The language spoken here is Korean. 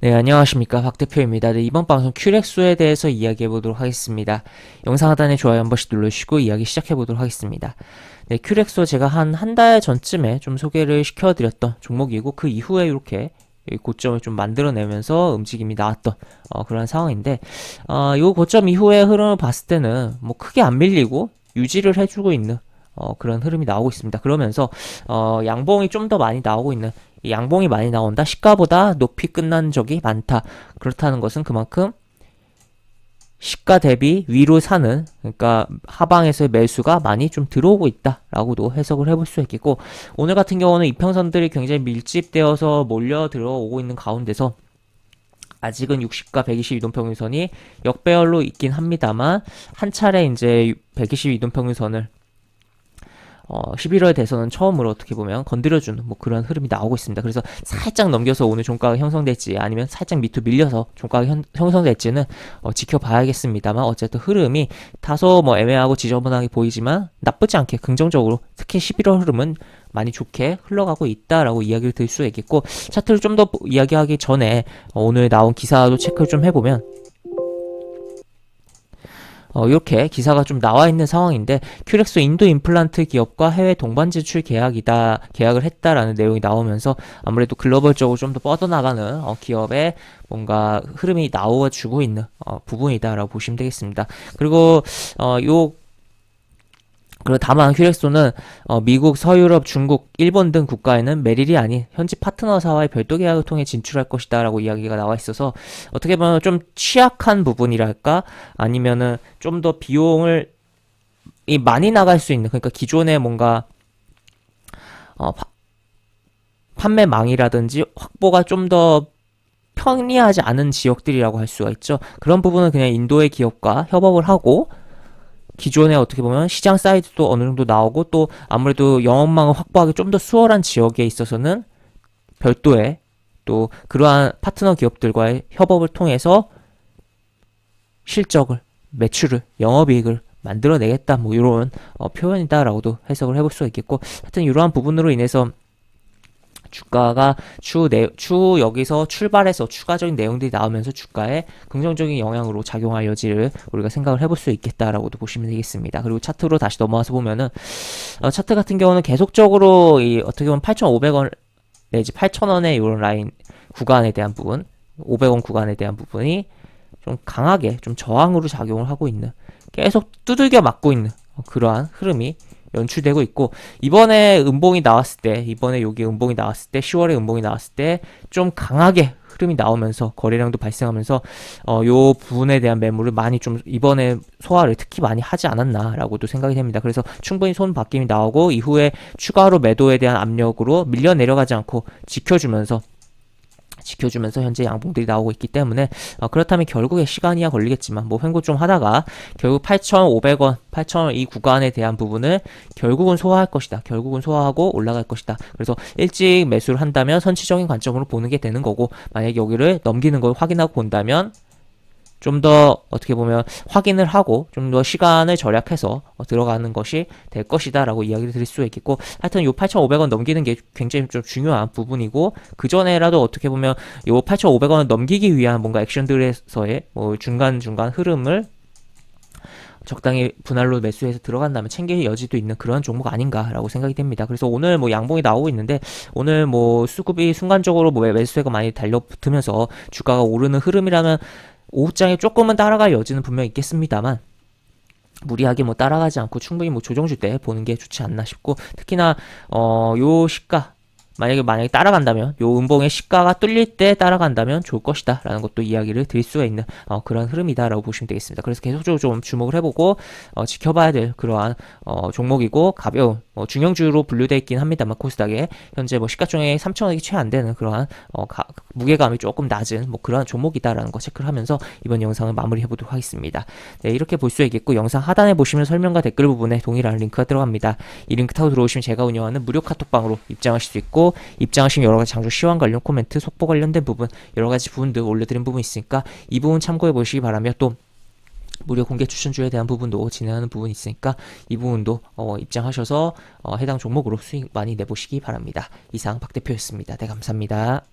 네, 안녕하십니까. 박 대표입니다. 네, 이번 방송 큐렉소에 대해서 이야기해 보도록 하겠습니다. 영상 하단에 좋아요 한 번씩 눌러주시고 이야기 시작해 보도록 하겠습니다. 네, 큐렉소 제가 한 한 달 전쯤에 좀 소개를 시켜드렸던 종목이고 그 이후에 이렇게 이 고점을 좀 만들어내면서 움직임이 나왔던 어, 그런 상황인데 어, 이 고점 이후의 흐름을 봤을 때는 뭐 크게 안 밀리고 유지를 해주고 있는 어, 그런 흐름이 나오고 있습니다. 그러면서 어, 양봉이 좀 더 많이 나오고 있는 이 양봉이 많이 나온다. 시가보다 높이 끝난 적이 많다. 그렇다는 것은 그만큼 시가 대비 위로 사는 그러니까 하방에서의 매수가 많이 좀 들어오고 있다라고도 해석을 해볼 수 있겠고 오늘 같은 경우는 이평선들이 굉장히 밀집되어서 몰려 들어오고 있는 가운데서 아직은 60과 120 이동평균선이 역배열로 있긴 합니다만 한 차례 이제 120 이동평균선을 어, 11월 대선은 처음으로 어떻게 보면 건드려주는 뭐 그런 흐름이 나오고 있습니다. 그래서 살짝 넘겨서 오늘 종가가 형성될지 아니면 살짝 밑으로 밀려서 종가가 현, 형성될지는 어, 지켜봐야겠습니다만 어쨌든 흐름이 다소 뭐 애매하고 지저분하게 보이지만 나쁘지 않게 긍정적으로 특히 11월 흐름은 많이 좋게 흘러가고 있다라고 이야기를 드릴 수 있겠고 차트를 좀 더 이야기하기 전에 어, 오늘 나온 기사도 체크를 좀 해보면 어, 이렇게 기사가 좀 나와 있는 상황인데 큐렉스 인도 임플란트 기업과 해외 동반 지출 계약이다 계약을 했다라는 내용이 나오면서 아무래도 글로벌적으로 좀 더 뻗어나가는 어, 기업의 뭔가 흐름이 나와주고 있는 어, 부분이다라고 보시면 되겠습니다. 그리고 어, 요 그리고 다만 큐렉소는 어, 미국, 서유럽, 중국, 일본 등 국가에는 메릴이 아닌 현지 파트너사와의 별도 계약을 통해 진출할 것이다 라고 이야기가 나와 있어서 어떻게 보면 좀 취약한 부분이랄까 아니면은 좀 더 비용을 이 많이 나갈 수 있는 그러니까 기존에 뭔가 어, 파- 판매망이라든지 확보가 좀더 편리하지 않은 지역들이라고 할 수가 있죠. 그런 부분은 그냥 인도의 기업과 협업을 하고 기존에 어떻게 보면 시장 사이즈도 어느 정도 나오고 또 아무래도 영업망을 확보하기 좀 더 수월한 지역에 있어서는 별도의 또 그러한 파트너 기업들과의 협업을 통해서 실적을 매출을 영업이익을 만들어내겠다. 뭐 이런 어, 표현이다라고도 해석을 해볼 수가 있겠고 하여튼 이러한 부분으로 인해서 주가가 추후 내, 추후 여기서 출발해서 추가적인 내용들이 나오면서 주가에 긍정적인 영향으로 작용할 여지를 우리가 생각을 해볼 수 있겠다라고도 보시면 되겠습니다. 그리고 차트로 다시 넘어와서 보면은 어, 차트 같은 경우는 계속적으로 이 어떻게 보면 8,500원 내지 8,000원의 이런 라인 구간에 대한 부분, 500원 구간에 대한 부분이 좀 강하게 좀 저항으로 작용을 하고 있는 계속 두들겨 맞고 있는 어, 그러한 흐름이 연출되고 있고 이번에 음봉이 나왔을 때 이번에 여기 음봉이 나왔을 때 10월에 음봉이 나왔을 때 좀 강하게 흐름이 나오면서 거래량도 발생하면서 어, 요 부분에 대한 매물을 많이 좀 이번에 소화를 특히 많이 하지 않았나라고도 생각이 됩니다. 그래서 충분히 손 바뀜이 나오고 이후에 추가로 매도에 대한 압력으로 밀려 내려가지 않고 지켜주면서 지켜주면서 현재 양봉들이 나오고 있기 때문에 어, 그렇다면 결국에 시간이야 걸리겠지만 뭐 횡보 좀 하다가 결국 8,500원, 8,000원 이 구간에 대한 부분을 결국은 소화할 것이다. 결국은 소화하고 올라갈 것이다. 그래서 일찍 매수를 한다면 선취적인 관점으로 보는 게 되는 거고 만약에 여기를 넘기는 걸 확인하고 본다면 좀 더 어떻게 보면 확인을 하고 좀 더 시간을 절약해서 어, 들어가는 것이 될 것이다 라고 이야기를 드릴 수 있겠고 하여튼 요 8,500원 넘기는 게 굉장히 좀 중요한 부분이고 그 전에라도 어떻게 보면 요 8,500원을 넘기기 위한 뭔가 액션들에서의 뭐 중간 중간 흐름을 적당히 분할로 매수해서 들어간다면 챙길 여지도 있는 그런 종목 아닌가라고 생각이 됩니다. 그래서 오늘 뭐 양봉이 나오고 있는데 오늘 뭐 수급이 순간적으로 뭐 매수세가 많이 달려붙으면서 주가가 오르는 흐름이라면 오후장에 조금은 따라갈 여지는 분명히 있겠습니다만 무리하게 뭐 따라가지 않고 충분히 뭐 조정줄 때 보는 게 좋지 않나 싶고 특히나 어요 시가 만약에 만약에 따라간다면 요 음봉의 시가가 뚫릴 때 따라간다면 좋을 것이다 라는 것도 이야기를 드릴 수가 있는 어, 그런 흐름이다 라고 보시면 되겠습니다. 그래서 계속적으로 좀 주목을 해보고 어, 지켜봐야 될 그러한 어, 종목이고 가벼운 뭐 중형주로 분류되어 있긴 합니다만 코스닥에 현재 뭐 시가총액 3천억이 채 안 되는 그러한 어, 가- 무게감이 조금 낮은 뭐 그러한 종목이다라는 거 체크를 하면서 이번 영상을 마무리해 보도록 하겠습니다. 네, 이렇게 볼 수 있겠고 영상 하단에 보시면 설명과 댓글 부분에 동일한 링크가 들어갑니다. 이 링크 타고 들어오시면 제가 운영하는 무료 카톡방으로 입장하실 수 있고 입장하시면 여러 가지 장주 시황 관련 코멘트, 속보 관련된 부분 여러 가지 부분들 올려드린 부분 있으니까 이 부분 참고해 보시기 바라며 또 무료 공개 추천주에 대한 부분도 진행하는 부분이 있으니까 이 부분도 어, 입장하셔서 어, 해당 종목으로 수익 많이 내보시기 바랍니다. 이상 박 대표였습니다. 네, 감사합니다.